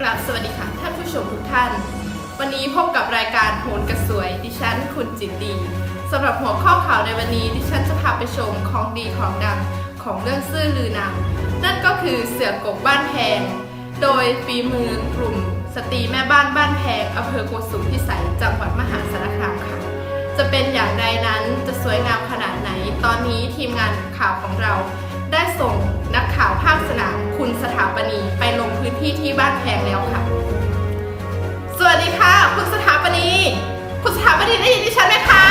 กลับสวัสดีค่ะท่านผู้ชมทุกท่าน วันนี้พบกับรายการโหนกระสวย ดิฉันคุณจิตดีสำหรับหัวข้อข่าวในวันนี้ดิฉันจะพาไปชมของดีของดังของเรื่องซื่อลือนามนั่นก็คือเสือกกบ้านแพง โดยฝีมือกลุ่ม สตรีแม่บ้านบ้านแพงอำเภอโกสุมพิสัยจังหวัดมหาสารคามค่ะ จะเป็นอย่างไรนั้นจะสวยงามขนาดไหน ตอนนี้ทีมงานข่าวของเรา ได้ส่งนักข่าวภาคสนามคุณสถาปนีไปลง ที่ที่บ้านแพงแล้วค่ะ สวัสดีค่ะ คุณสถาปนี คุณสถาปนีได้ยินดิฉันไหมคะ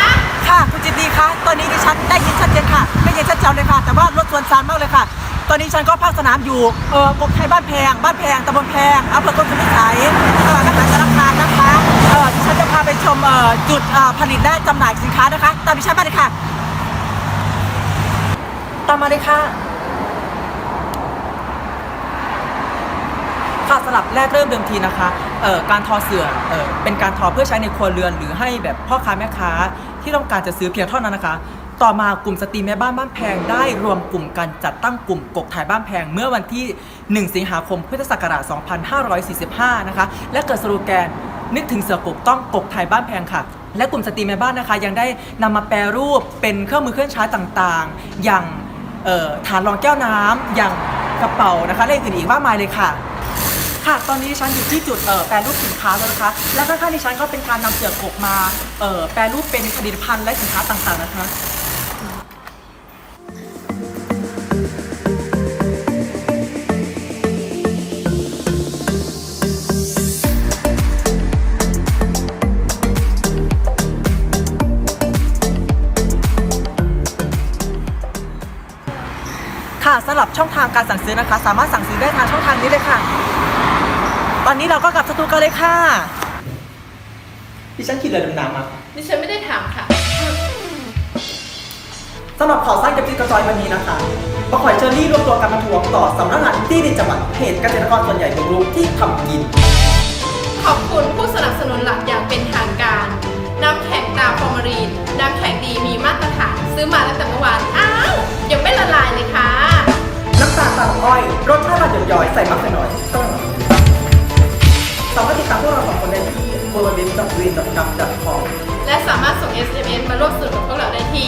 ค่ะคุณจิตดีคะตอนนี้ดิฉันได้ยินชัดเจนค่ะได้ยินชัดเจนเลยค่ะ แต่ว่ารถสวนซานมากเลยค่ะ ตอนนี้ฉันก็ภาคสนามอยู่เออกบไทยบ้านแพง บ้านแพงตำบลแพงอำเภอโกสุมพิสัยจังหวัดมหาสารคามนะคะเออดิฉันจะพาไปชมเอ่อจุดเอ่อผลิตและจำหน่ายสินค้านะคะ ตามดิฉันมาเลยค่ะ ตามมาเลยค่ะ ค่ะสลับแรกเริ่มเดิมทีนะคะเอ่อการทอเสื่อเอ่อเป็นการทอเพื่อใช้ในครัวเรือน หรือให้แบบพ่อค้าแม่ค้าที่ต้องการจะซื้อเพียงเท่านั้นนะคะ ต่อมากลุ่มสตรีแม่บ้านบ้านแพงได้รวมกลุ่มกันจัดตั้งกลุ่มกกถ่ายบ้านแพงเมื่อวันที่ 1 สิงหาคมพุทธศักราช 2545 นะคะ และเกิดสโลแกนนึกถึงเสือกกต้องกกถ่ายบ้านแพงค่ะและกลุ่มสตรีแม่บ้านนะคะ ยังได้นำมาแปรรูปเป็นเครื่องมือเครื่องใช้ต่างๆ อย่างฐานรองแก้วน้ำอย่างกระเป๋านะคะและอื่นอีกมากมายเลยค่ะ ค่ะ ตอนนี้ฉันอยู่ที่จุดเอ่อแปรรูปสินค้าแล้วนะคะ และข้างๆดิฉันก็เป็นการนำเสือกกมาเอ่อแปรรูปเป็นผลิตภัณฑ์และสินค้าต่างๆนะคะ ค่ะสำหรับช่องทางการสั่งซื้อนะคะ สามารถสั่งซื้อได้ทางช่องทางนี้เลยค่ะ ตอนนี้เราก็กลับสตูกันเลยค่ะดิฉันขี่เรือดำน้ำมาดิฉันไม่ได้ถามค่ะสำหรับข่าวสร้างกับจีกระจอยวันนี้นะคะปะข่อยเชอรี่รวมตัวกันมาทวงต่อสำนักงานที่ดินจังหวัดเหตุเกษตรกรส่วนใหญ่บุกรุกที่ทำกิน ขอบคุณผู้สนับสนุนหลักอย่างเป็นทางการ น้ำแข็งตาฟอร์มารีน น้ำแข็งดีมีมาตรฐานซื้อมาตั้งแต่เมื่อวาน อ้าว ยังไม่ละลายเลยค่ะ น้ำตาลตาลอ้อยรสชาติมันหย่อยๆใส่มากใส่น้อยต้อง ที่ w w w g r e e n c o m และสามารถส่ง SMS มาร่วมสนุกกับพวกเราได้ที่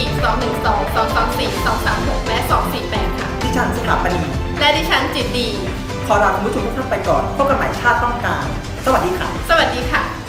212 224 236 และ 248 ค่ะ ดิฉันสถาปนีและดิฉันจิตดี ขอลาคุณผู้ชมทุกท่านไปก่อนพบกันใหม่ชาติต้องการ สวัสดีค่ะ สวัสดีค่ะ